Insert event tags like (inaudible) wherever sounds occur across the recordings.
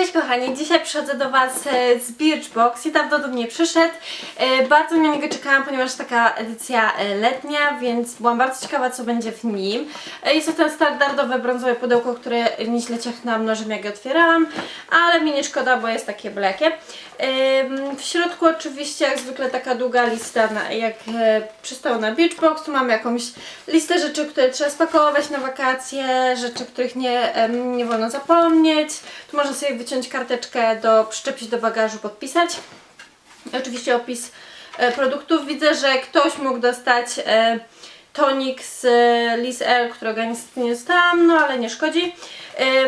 Cześć kochani, dzisiaj przychodzę do Was e, z Birchbox i dawno do mnie przyszedł. E, Bardzo na niego czekałam, ponieważ taka edycja e, letnia, więc byłam bardzo ciekawa co będzie w nim. Jest to ten standardowe brązowe pudełko, które nieźle ciachnęłam nożem jak je otwierałam, ale mi nie szkoda, bo jest takie blekie. Em, W środku oczywiście jak zwykle taka długa lista, jak przystało na Birchbox. Tu mamy jakąś listę rzeczy, które trzeba spakować na wakacje, rzeczy, których nie, nie wolno zapomnieć. Tu można sobie wyciąć karteczkę, do, przyczepić do bagażu, podpisać. Oczywiście opis e, produktów. Widzę, że ktoś mógł dostać e, tonik z e, Liz L, którego niestety nie dostałam, no ale nie szkodzi.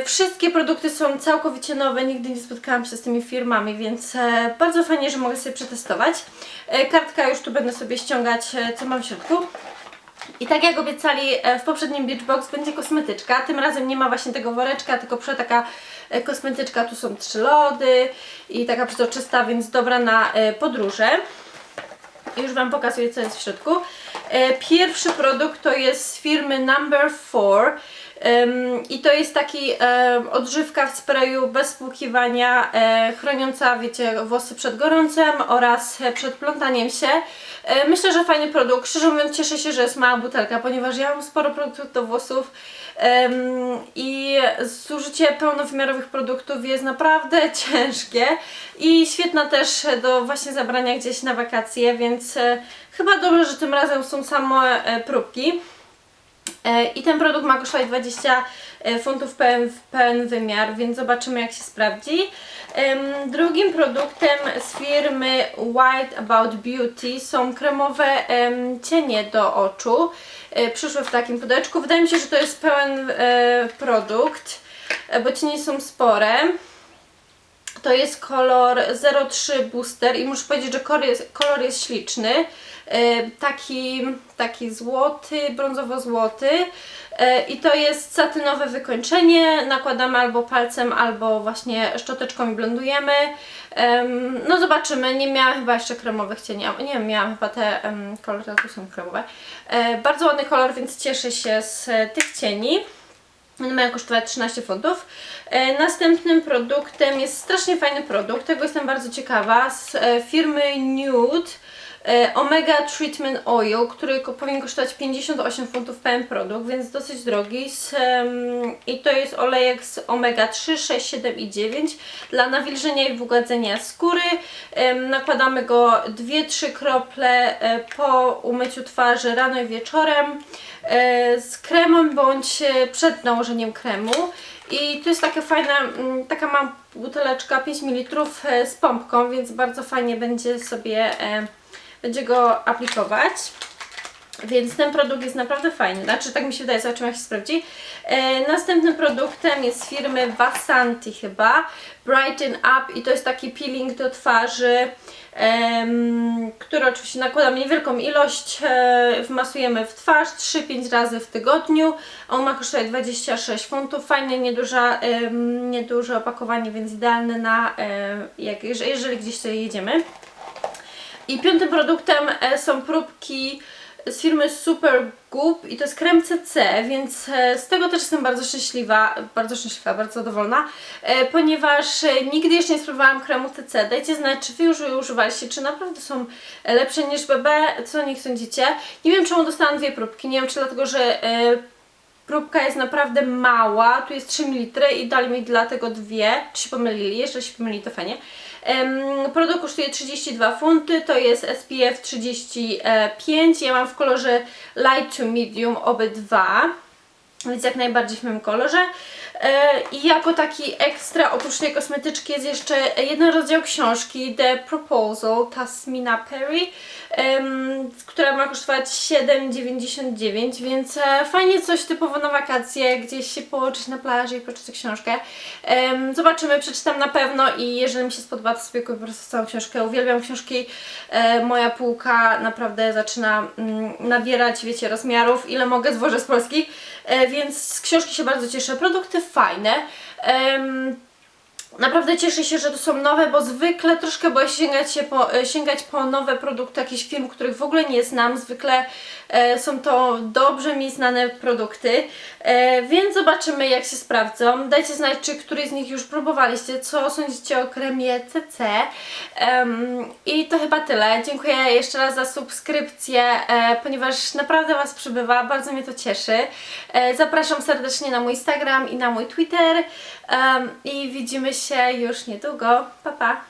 Wszystkie produkty są całkowicie nowe, nigdy nie spotkałam się z tymi firmami, więc bardzo fajnie, że mogę sobie przetestować. Kartka już tu będę sobie ściągać, co mam w środku. I tak jak obiecali w poprzednim Beachbox będzie kosmetyczka. Tym razem nie ma właśnie tego woreczka, tylko prze taka kosmetyczka. Tu są trzy lody i taka przezroczysta, więc dobra na e, podróże. Już Wam pokazuję co jest w środku. E, Pierwszy produkt to jest z firmy Number 4 Ym, i to jest taki odżywka w sprayu bez spłukiwania, e, chroniąca, wiecie, włosy przed gorącem oraz e, przed plątaniem się. E, myślę, że fajny produkt. Szczerze mówiąc cieszę się, że jest mała butelka, ponieważ ja mam sporo produktów do włosów i zużycie pełnowymiarowych produktów jest naprawdę (laughs) ciężkie i świetna też do właśnie zabrania gdzieś na wakacje, więc chyba dobrze, że tym razem są same próbki. E, I ten produkt ma kosztować 20 e, funtów pełen, pełen wymiar, więc zobaczymy jak się sprawdzi. Drugim produktem z firmy White About Beauty są kremowe em, cienie do oczu. E, Przyszły w takim pudełeczku. Wydaje mi się, że to jest pełen produkt, bo cienie są spore. To jest kolor 03 Booster i muszę powiedzieć, że kolor jest, kolor jest śliczny. E, Taki, taki złoty, brązowo-złoty. E, I to jest satynowe wykończenie. Nakładamy albo palcem, albo właśnie szczoteczką i blendujemy. Em, No zobaczymy, nie miałam chyba jeszcze kremowych cieni. Nie wiem, miałam chyba te kolory, tu są kremowe. E, Bardzo ładny kolor, więc cieszę się z tych cieni. One mają kosztować 13 funtów. E, następnym produktem jest strasznie fajny produkt, tego jestem bardzo ciekawa, z e, firmy Nude. E, Omega Treatment Oil, który powinien kosztować 58 funtów pełen produkt, więc dosyć drogi. I to jest olejek z omega 3, 6, 7 i 9 dla nawilżenia i wygładzenia skóry. Nakładamy go 2-3 krople e, po umyciu twarzy rano i wieczorem e, z kremem bądź przed nałożeniem kremu. I to jest taka fajna, mm, taka mam buteleczka 5 ml z pompką, więc bardzo fajnie będzie sobie, będzie go aplikować. Więc ten produkt jest naprawdę fajny, znaczy tak mi się wydaje, zobaczymy jak się sprawdzi. E, następnym produktem jest firmy Vasanti chyba, Brighten Up i to jest taki peeling do twarzy, em, który oczywiście nakładamy niewielką ilość, e, wmasujemy w twarz 3-5 razy w tygodniu. On ma kosztować 26 funtów, fajne, nieduże, em, nieduże opakowanie, więc idealne na, e, jak, jeżeli gdzieś sobie jedziemy. I piątym produktem e, są próbki z firmy Super Goop i to jest krem CC, więc e, z tego też jestem bardzo szczęśliwa, bardzo szczęśliwa, bardzo zadowolona, e, ponieważ nigdy jeszcze nie spróbowałam kremu CC. Dajcie znać, czy Wy już używaliście, czy naprawdę są lepsze niż BB, co o nich sądzicie. Nie wiem, czemu dostałam dwie próbki, nie wiem, czy dlatego, że próbka jest naprawdę mała, tu jest 3 ml i dali mi dlatego dwie, czy się pomylili, jeżeli się pomylili to fajnie. Em, produkt kosztuje 32 funty, to jest SPF 35, ja mam w kolorze light to medium obydwa, więc jak najbardziej w moim kolorze. E, I jako taki ekstra, oprócz tej kosmetyczki jest jeszcze jeden rozdział książki The Proposal Tasmina Perry, która ma kosztować 7,99, więc e, fajnie coś typowo na wakacje, gdzieś się położyć na plaży i poczytać książkę. Zobaczymy, przeczytam na pewno i jeżeli mi się spodoba, to sobie kupię po prostu całą książkę. Uwielbiam książki, e, moja półka naprawdę zaczyna mm, nabierać, wiecie, rozmiarów, ile mogę zwożę z Polski, więc z książki się bardzo cieszę. Produkty fajne. Em, Naprawdę cieszę się, że to są nowe, bo zwykle troszkę boję się sięgać, się po, e, sięgać po nowe produkty jakichś firm, których w ogóle nie znam. Zwykle e, są to dobrze mi znane produkty, e, więc zobaczymy jak się sprawdzą. Dajcie znać, czy któryś z nich już próbowaliście, co sądzicie o kremie CC. Em, I to chyba tyle. Dziękuję jeszcze raz za subskrypcję, e, ponieważ naprawdę Was przybywa, bardzo mnie to cieszy. E, zapraszam serdecznie na mój Instagram i na mój Twitter em, i widzimy się już niedługo. Pa, pa!